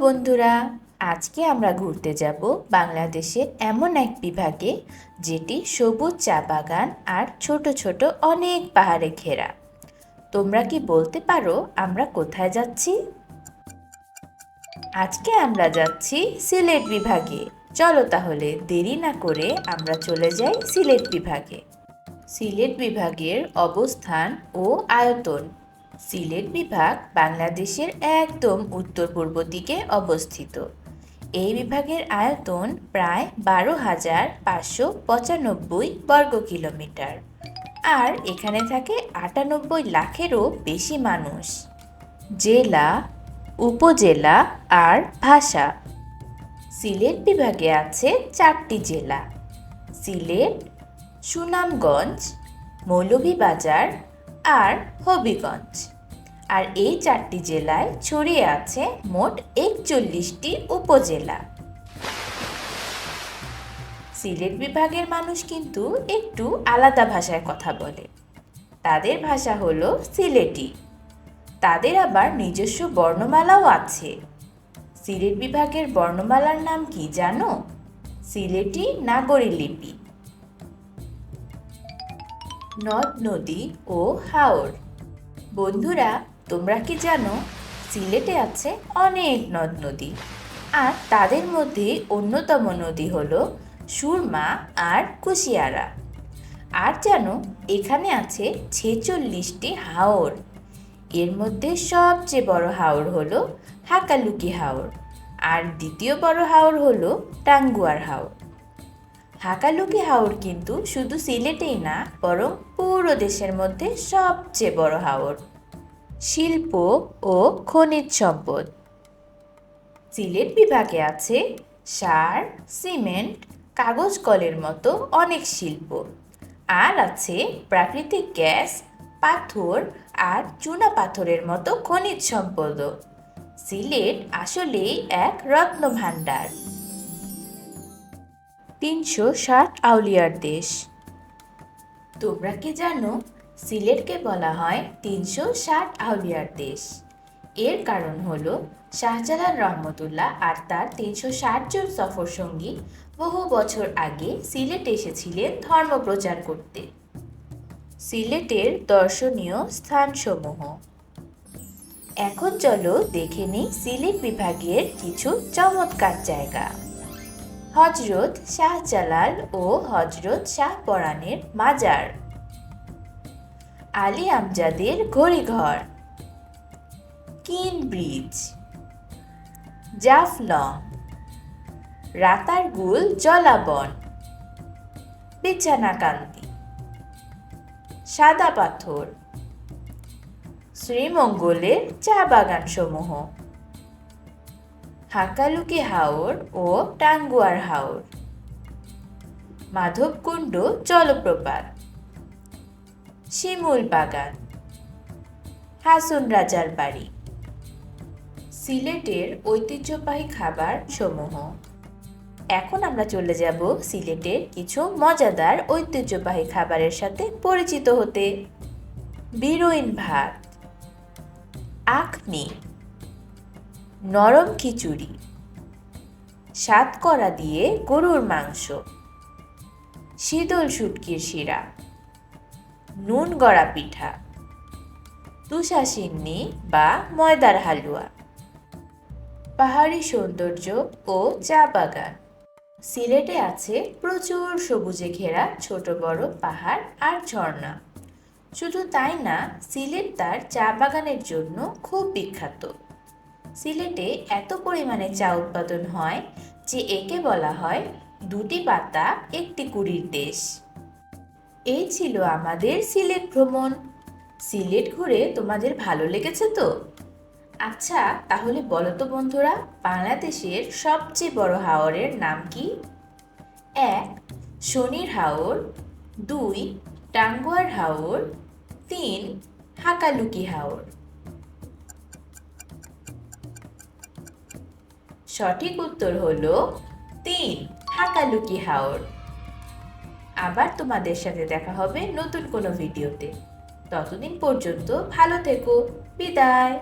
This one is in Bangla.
বন্ধুরা, আজকে আমরা ঘুরতে যাব বাংলাদেশের এমন এক বিভাগে যেটি সবুজ চা বাগান আর ছোট ছোট অনেক পাহাড়ে ঘেরা। তোমরা কি বলতে পারো আমরা কোথায় যাচ্ছি? আজকে আমরা যাচ্ছি সিলেট বিভাগে। চলো তাহলে দেরি না করে আমরা চলে যাই সিলেট বিভাগে। সিলেট বিভাগের অবস্থান ও আয়তন। সিলেট বিভাগ বাংলাদেশের একদম উত্তর পূর্ব দিকে অবস্থিত। এই বিভাগের আয়তন প্রায় বারো হাজার পাঁচশো পঁচানব্বই বর্গ কিলোমিটার। আর এখানে থাকে আটানব্বই লাখেরও বেশি মানুষ। জেলা, উপজেলা আর ভাষা। সিলেট বিভাগে আছে চারটি জেলা। সিলেট, সুনামগঞ্জ, মৌলভীবাজার আর হবিগঞ্জ। আর এই চারটি জেলায় ছড়িয়ে আছে মোট একচল্লিশটি উপজেলা। সিলেট বিভাগের মানুষ কিন্তু একটু আলাদা ভাষায় কথা বলে। তাদের ভাষা হলো সিলেটি। তাদের আবার নিজস্ব বর্ণমালাও আছে। সিলেট বিভাগের বর্ণমালার নাম কি জানো? সিলেটি নাগরী লিপি নদ, নদী ও হাওর। বন্ধুরা, তোমরা কি জানো, সিলেটে আছে অনেক নদ, নদী। আর তাদের মধ্যে অন্যতম নদী হলো সুরমা আর কুশিয়ারা। আর জানো এখানে আছে ছেচল্লিশটি হাওর। এর মধ্যে সবচেয়ে বড় হাওর হলো হাকালুকি হাওর। আর দ্বিতীয় বড় হাওর হলো টাঙ্গুয়ার হাওর। হাকালুকি হাওর কিন্তু শুধু সিলেটেই না, বরং পুরো দেশের মধ্যে সবচেয়ে বড় হাওর। শিল্প ও খনিজ সম্পদ। সিলেট বিভাগে আছে সার, সিমেন্ট, কাগজ কলের মতো অনেক শিল্প। আর আছে প্রাকৃতিক গ্যাস, পাথর আর চুনা পাথরের মতো খনিজ সম্পদও। সিলেট আসলেই এক রত্ন ভাণ্ডার। তিনশো ষাট আউলিয়ার দেশ। তোমরা কি জানো, সিলেটকে বলা হয় তিনশো ষাট আউলিয়ার দেশ। এর কারণ হল, শাহজালাল রহমতুল্লাহ আর তার তিনশো ষাট জন সফর সঙ্গী বহু বছর আগে সিলেট এসেছিলেন ধর্ম প্রচার করতে। সিলেটের দর্শনীয় স্থানসমূহ। এখন চলো দেখে নিই সিলেট বিভাগের কিছু চমৎকার জায়গা। হজরত শাহজালাল ও হজরত শাহপরানের মাজার। আলী আমজাদের ঘড়িঘর। Keane Bridge. জাফলং। রাতারগুল জলাবন। বিছানাকান্তি সাদা পাথর। শ্রীমঙ্গলের চা বাগান সমূহ হাকালুকি হাওর ও টাঙ্গুয়ার হাওর। মাধবকুণ্ড জলপ্রপাত। শিমুল বাগান। হাসুন রাজার বাড়ি। সিলেটের ঐতিহ্যবাহী খাবার সমূহ। এখন আমরা চলে যাব সিলেটের কিছু মজাদার ঐতিহ্যবাহী খাবারের সাথে পরিচিত হতে। বিরোইন ভাত। আখনি। নরম খিচুড়ি সাতকরা দিয়ে গরুর মাংস, শীতল শুটকির শিরা, নুন গড়া পিঠা তুষা সিন্নি বা ময়দার হালুয়া, পাহাড়ি সৌন্দর্য ও চা বাগান। সিলেটে আছে প্রচুর সবুজে ঘেরা ছোট বড় পাহাড় আর ঝর্ণা। শুধু তাই না, সিলেট তার চা বাগানের জন্য খুব বিখ্যাত। সিলেটে এত পরিমাণে চা উৎপাদন হয় যে একে বলা হয় দুটি পাতা, একটি কুড়ির দেশ। এই ছিল আমাদের সিলেট ভ্রমণ। সিলেট ঘুরে তোমাদের ভালো লেগেছে তো? আচ্ছা তাহলে বলো তো বন্ধুরা, বাংলাদেশের সবচেয়ে বড় হাওরের নাম কি? এক, শনির হাওর, দুই, টাঙ্গুয়ার হাওর, তিন, হাকালুকি হাওর। সঠিক উত্তর হল তিন, হাকালুকি হাওর। আবার তোমাদের সাথে দেখা হবে নতুন কোনো ভিডিওতে। ততদিন পর্যন্ত ভালো থেকো। বিদায়।